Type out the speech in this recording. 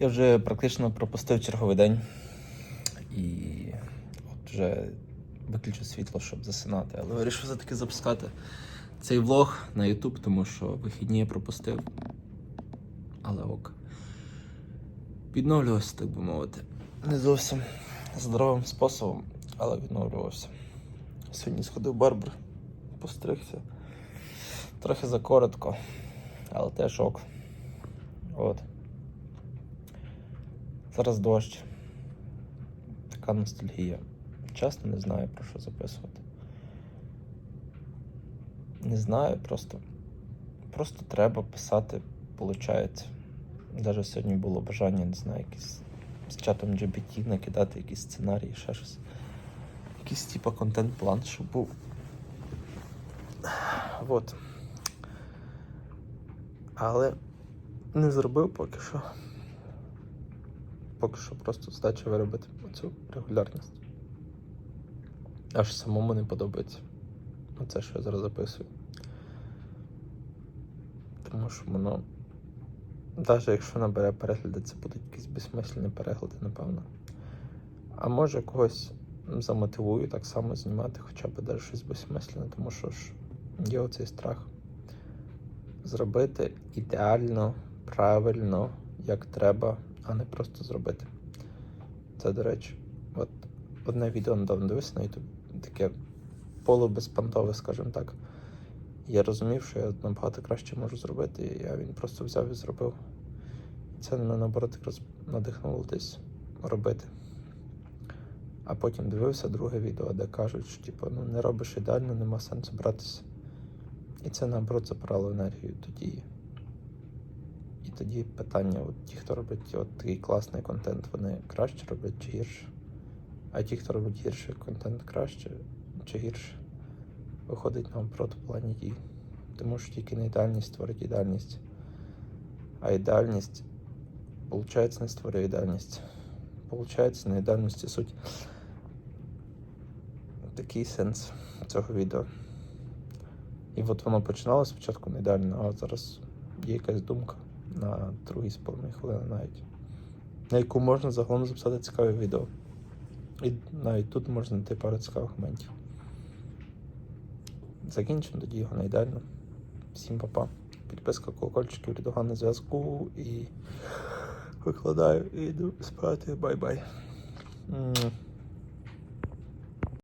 Я вже практично пропустив черговий день і от вже виключив світло, щоб засинати. Але вирішив все-таки запускати цей влог на YouTube, тому що вихідні я пропустив. Але ок. Відновлювався, так би мовити. Не зовсім здоровим способом, але відновлювався. Сьогодні сходив барбер, постригся. Трохи закоротко, але теж ок. От. Зараз дощ. Така ностальгія. Чесно, не знаю про що записувати. Не знаю, просто. Просто треба писати, виходить. Навіть сьогодні було бажання, не знаю, якийсь з чатом GPT накидати якісь сценарії, ще щось. Якийсь типа контент-план, щоб був. Вот. Але не зробив поки що. Поки що просто здача виробити оцю регулярність. Аж самому не подобається. Оце, що я зараз записую. Тому що воно. Навіть якщо набере перегляди, це будуть якісь безсмислені перегляди, напевно. А може когось замотивую так само знімати, хоча б навіть щось безсмисленне, тому що ж є оцей страх зробити ідеально, правильно, як треба, а не просто зробити. Це, до речі, от одне відео недавно дивився на YouTube, таке полубезпантове, скажімо так. Я розумів, що я набагато краще можу зробити, і я він просто взяв і зробив. Це мене наоборот якраз надихнуло десь робити. А потім дивився друге відео, де кажуть, що типу, ну не робиш ідеально, нема сенсу братися. І це наоборот забрало енергію тоді. І тоді питання: от ті, хто робить от такий класний контент, вони краще роблять чи гірше? А ті, хто робить гірший контент краще чи гірше, виходить наоборот в плані дій. Тому що тільки не ідеальність створить ідеальність. А ідеальність, виходить, не створює ідеальність. Получається, на ідеальності суть. Такий сенс цього відео. І от воно починалося спочатку не ідеально, а зараз є якась думка на другій з хвилини навіть, на яку можна загалом записати цікаве відео. І навіть тут можна знайти пару цікавих моментів. Закінчимо тоді його на ідеально. Всім па-па. Підписка колокольчиків, рідога на зв'язку і викладаю і йду спати. Бай-бай.